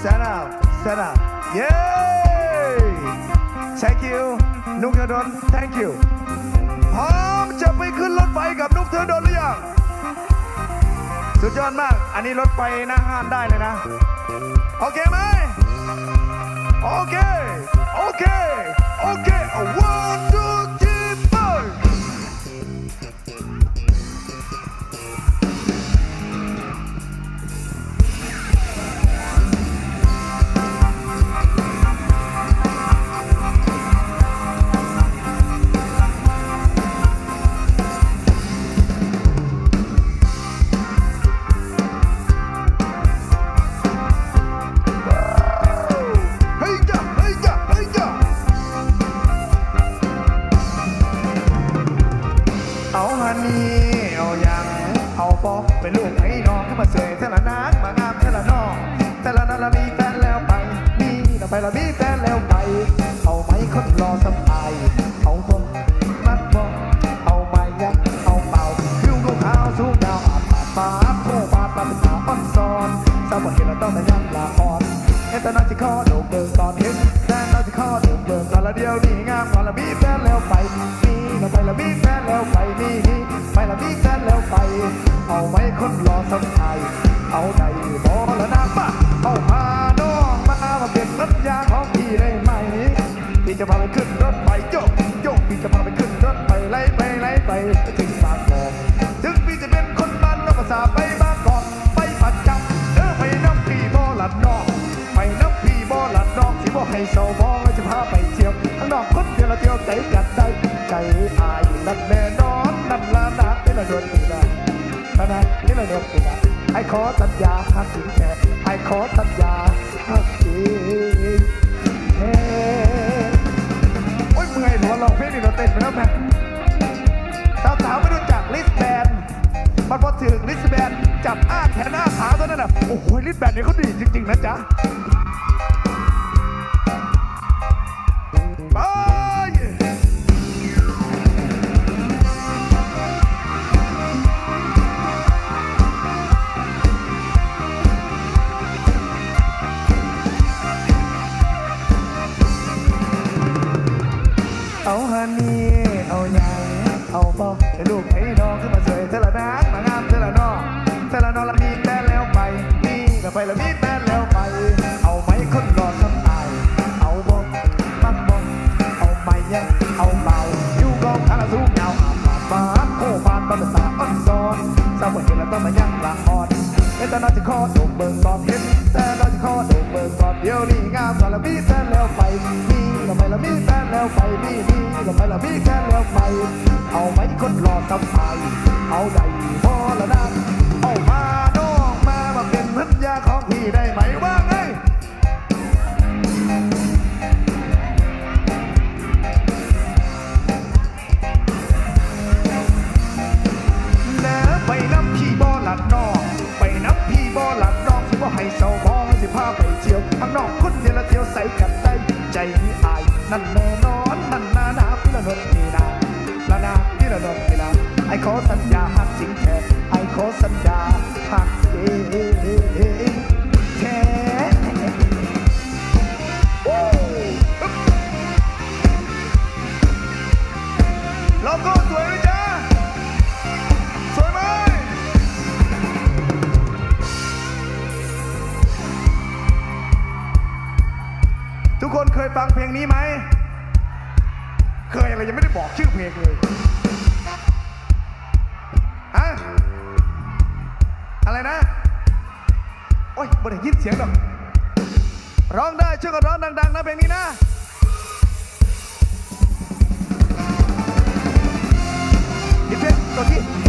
stand up stand up เย้ thank you นุกเธอดน thank you พร้อมจะไปขึ้นรถไฟกับนุกเธอดนหรือยัง สุดยอดมาก อันนี้รถไฟหน้าห้านได้เลยนะ โอเคไหม โอเค โอเค โอเค one two วันนี้เอายังเอาปอกเป็นลูกให้น้องมาเสยเทละนานมางามเทละน้องเทละนั้นเรามีแฟนแล้วไปมีเราไปเรามีแฟนแล้ว เอาไหมคนรอสักไทยเอาใดบอละนะป้าเอามาน้องมามาเป็นสัญญาของพี่ได้ไหมพี่จะพาไปขึ้นรถไฟโยกโยกพี่จะพาไปขึ้นรถไฟไล่ไปไล่ไปถึงบางกอกถึงพี่จะเป็นคนบ้านนอกภาษาไปบางกอกไปประจำเดินไปน้ำพี่บอละน้อกไปน้ำพี่บ่หลัดน้องที่บ่ให้เศร้าบ่แล้วจะพาไปเที่ยวข้างนอกคนเดียวละเที่ยวใจกัดใจใจอายนั่นแน่นอนนั่นละนะนี่ละโดนตีนะ นะนะนี่ละโดนตีนะไอ้ขอสัญญาหักจริงแท้ไอ้ขอสัญญาหักจริงแท้โอ้ยเมื่อยหัวเราเพลงนี่เราเต้นไปแล้วแม่สาวๆไม่รู้จักลิสแบนมันพอถึงลิสแบนจับอ้าแขนอ้าขาตัวนั้นน่ะโอ้โหลิสแบนเนี่ยเขาดีจริงๆนะจ๊ะ นแต่น้อยที่คอดกเบิกตอนเห็นแต่น้อยที่คอโดกเบิกตอนเดียวนี่งามกว่าละมีแฟนแล้วไปมีแล้วไปละมีแฟนแล้วไปมีมีแล้วไปละมีแฟนแล้วไป เอาไหมคนรอสับไายเอาใดพอละนะเอามาน้องมามาเป็นพันยาของพี่ได้ไหมว่าไงแล้วไปน้ำพี่บ่หลัดน้อ เศร้าบ่สิพาไปเที่ยวข้างนอกคนเดียวละเที่ยวใส่กันได้ใจนี่อาย นั่นแน่นอนนั่นนานาพี่ละนนนี่นาละนาพี่ละนนนี่นาไอ้ขอสัญญาหักจริงแท้ไอ้ขอสัญญาหักเอง ยฟังเพลงนี้ไหม เคยอะไรยังไม่ได้บอกชื่อเพลงเลยฮะอะไรนะ โอ้ยไม่ได้ยินเสียงหรอก ร้องได้ช่วยกันร้องดัง ๆ นะเพลงนี้นะดิเพลงตัวที่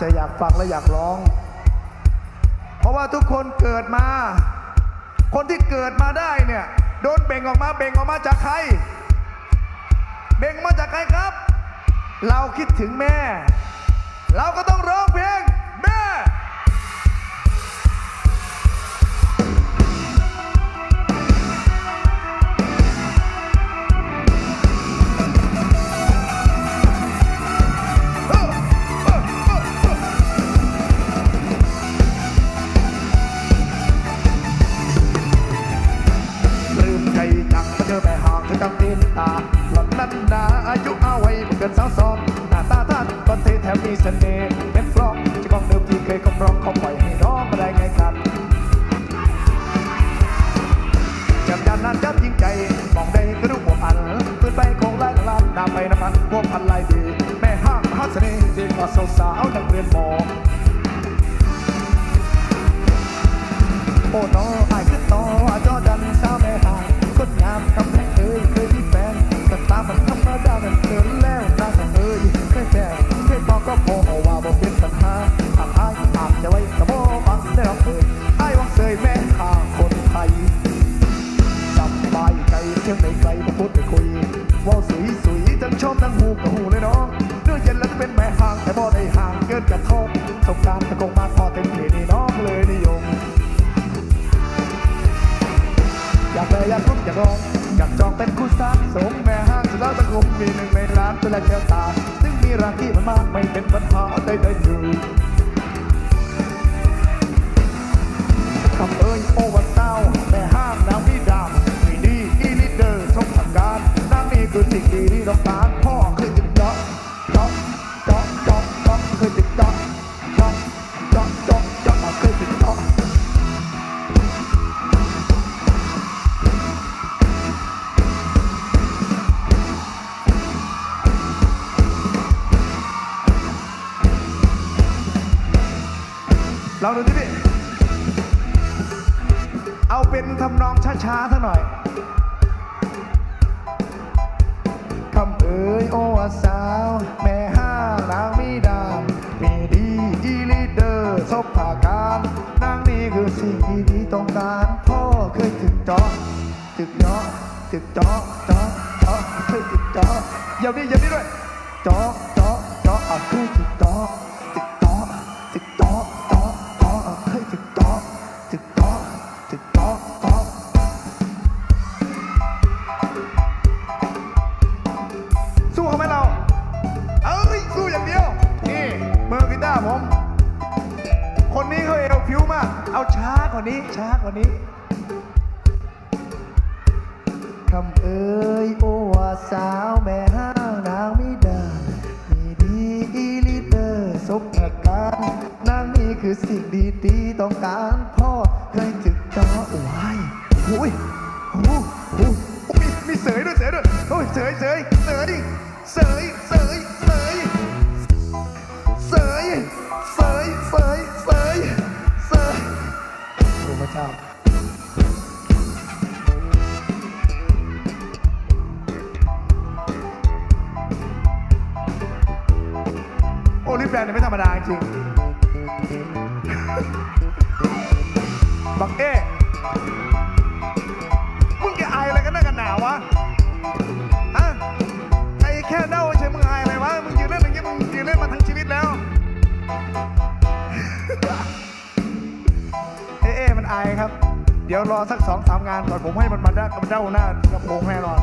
จะอยากฟังและอยากร้อง เพราะว่าทุกคนเกิดมา คนที่เกิดมาได้เนี่ย โดนเบ่งออกมาเบ่งออกมาจากใคร เบ่งมาจากใครครับ เราคิดถึงแม่ เราก็ต้องร้องเพลง เสน่ห์เน้นรองจะกองเดิมที่เคยคำร้องเขาปล่อยให้น้องมาได้ไงครับจำยามนั้นยับยิงใจมองได้กระดูกหัวพันปืนไปคงไล่ลาดนำไปน้ำพันพวกพันลายดี แม่ห้ามหาเสน่ห์เด็กกว่าสาวๆนักเรียนหมอโอ้น้อง สร้างสมแม่ห้างสุดแล้วตะคมมีหนึ่งในร้านตัวแลกแก้วตา ซึ่งมีราคีมันมากไม่เป็นปัญหาใดๆเลยคำเอ้ยโอวันเต้าแม่ห้างน้ำพี่ดำมีดีอีลิเดอร์ชมทำการน้ำนี่คือสิ่งดีที่ต้องการ ลองดูที่พี่ เอาเป็นทำนองช้าๆสักหน่อยคำเอ่ยโอ้สาว แม่ห้านางมีดามมีดีอีลีเดอร์ซบผาการนางนี่คือสิ่งที่ดีต้องการพ่อเคยถึงจาะถึงจาะถึงจาะเจาะเจาะเคยถึงจาะอย่านี้อย่านี้ด้วยจาะเจาะเจาะอะเคยถึงจาะถึงจาะถึงจา ต้องการพ่อเคยจึกจอโอ้ยโอ้ยโอ้โหโอ้มีมีเสยด้วยเสยด้วยโอ้ยเสยเสยเสยเสยเสยเสยเสยเสยเสยเสยเสยโอ้พระเจ้าโอลิฟแลนด์เนี่ยไม่ธรรมดาจริง บักเอ้มึงจะอายอะไรกันนักกันหนาวะฮะไอ้แค่เด้าใช่มึงอายอะไรวะ มึงยืนเล่นอย่างเงี้ยมึงยืนเล่นมาทั้งชีวิตแล้ว เอ๊ะเอมันอายครับ เดี๋ยวรอสักสองสามงานก่อนผมให้มันมาได้กับเด้าหน้ากระโปรงแน่นอน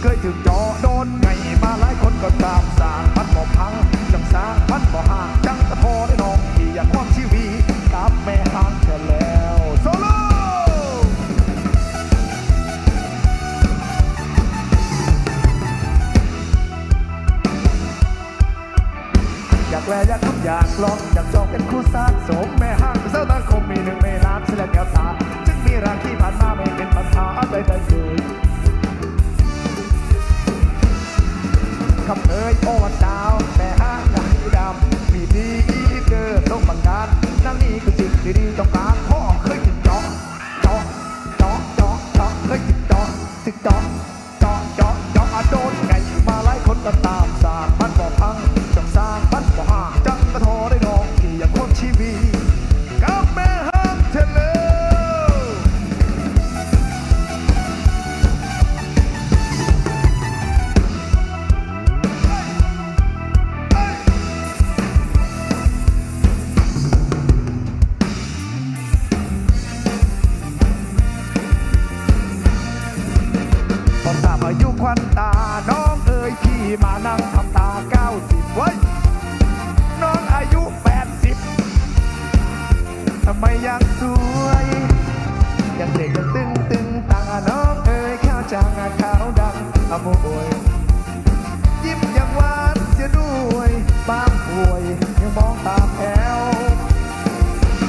เคยถึงจอโดนไงมาหลายคนก็ตาม งสร้างพันบ่ห่างจังกระโทได้น้องที่อยากความชีวีกับแม่ห่างเธอแล้วโซโล่อยากแวะอยากทำอยากลองอยากจองเป็นคู่สร้างสมแม่ห้างเสื้อตาคมมีหนึ่งในร้านเสื้อแก้วตาจึงมีราคีผ่านมาไม่เป็นปัญหาใดๆเลยคำเอ่ยโอวันดาว ดีต้องการ โอยยิ้มยังหวานจะด้วยบางป่วยยังมองตาแผ้ว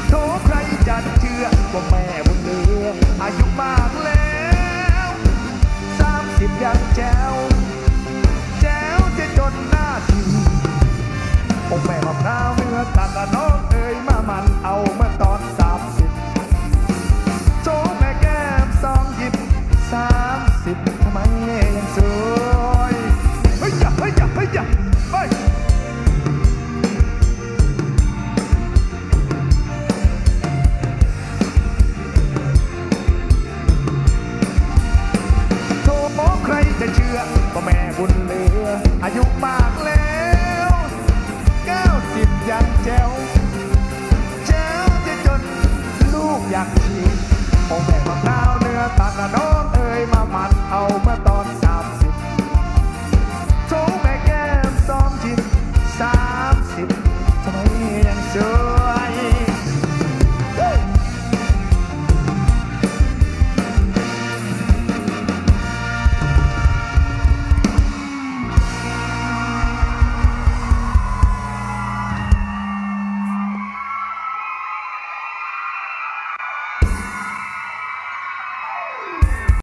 โถใครจะเชื่อว่าแม่บุญเลืออายุมากแล้วสามสิบยังแจวแจวจะจนหน้าทีผมแม่มะพร้าวเนื้อตัดน้องเอ่ยมามันเอามาตอนสามสิบโถแม่แก้มสองหยิบสามสิบ